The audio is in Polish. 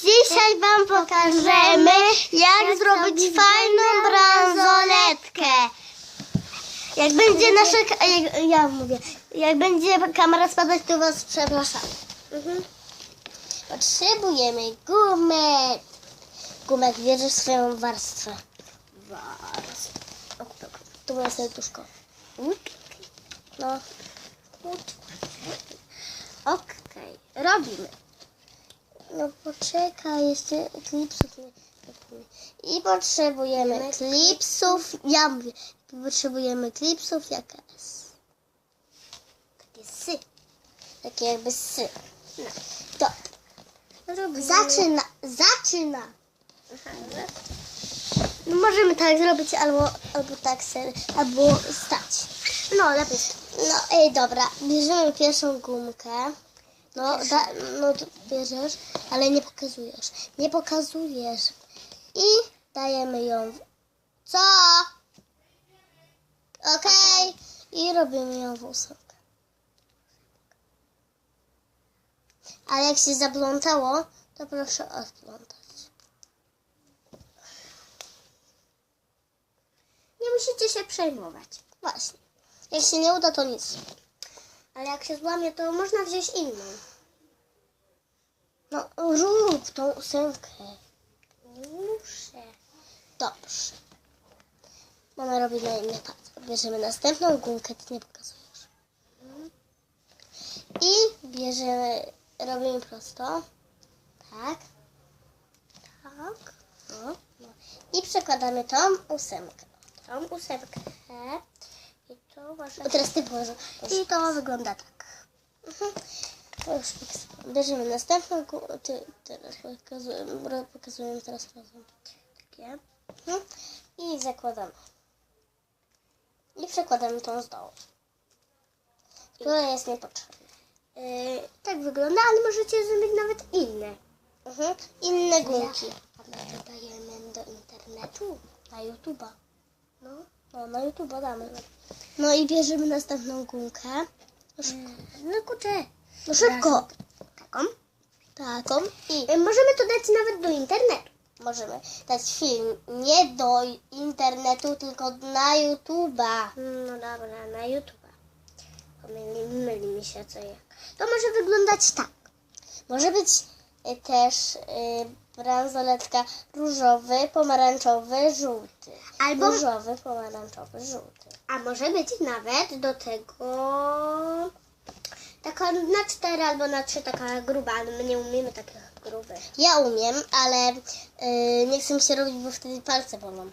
Dzisiaj Wam pokażemy, jak zrobić fajną bransoletkę. Jak będzie nasza... Jak, ja mówię. Jak będzie kamera spadać, to Was przepraszam. Mhm. Potrzebujemy gumek. Gumek bierzesz swoją warstwę. Warstwę. Tu moje serduszko. No. Okej, robimy. No poczekaj, jeszcze klipsów nie. I potrzebujemy klipsów. Ja mówię, potrzebujemy klipsów jak S. Takie sy. Takie jakby sy. No. To. Zaczyna. Zaczyna. No możemy tak zrobić albo, albo tak ser, albo stać. No lepiej. No ej, dobra. Bierzemy pierwszą gumkę. No, da, no to bierzesz, ale nie pokazujesz. Nie pokazujesz. I dajemy ją. w- Co? Okej. I robimy ją w ósemkę. Ale jak się zaplątało, to proszę odplątać. Nie musicie się przejmować. Właśnie. Jak się nie uda, to nic. Ale jak się złamie, to można wziąć inną. No, rób tą ósemkę. Muszę. Dobrze. Mama robi na inny palce. Bierzemy następną gumkę, ty nie pokazujesz. I bierzemy, robimy prosto. Tak. Tak. No, no. I przekładamy tą ósemkę. Tą ósemkę. I to może... Teraz ty położę. I to wygląda tak. Mhm. To już pokazałam. Bierzemy następną ty, teraz pokazujemy, pokazujemy teraz razem. Takie. Mhm. I zakładamy. I przekładamy tą z dołu. Która jest niepotrzebna. Yy, tak wygląda, ale możecie zrobić nawet inne. Mhm. Inne gumki. A my to dajemy do internetu, na YouTube'a. No, no na YouTube'a damy. No i bierzemy następną gumkę. No szybko. No kurczę. No szybko. Taką? Taką. I możemy to dać nawet do internetu. Możemy dać film nie do internetu, tylko na YouTube'a. No dobra, na YouTube'a. Myli, myli mi się co jak. To może wyglądać tak. Może być y, też y, bransoletka różowy, pomarańczowy, żółty. Albo- różowy, pomarańczowy, żółty. A może być nawet do tego taka na cztery albo na trzy taka gruba, ale my nie umiemy takich grubych. Ja umiem, ale y, nie chcę mi się robić, bo wtedy palce bolą.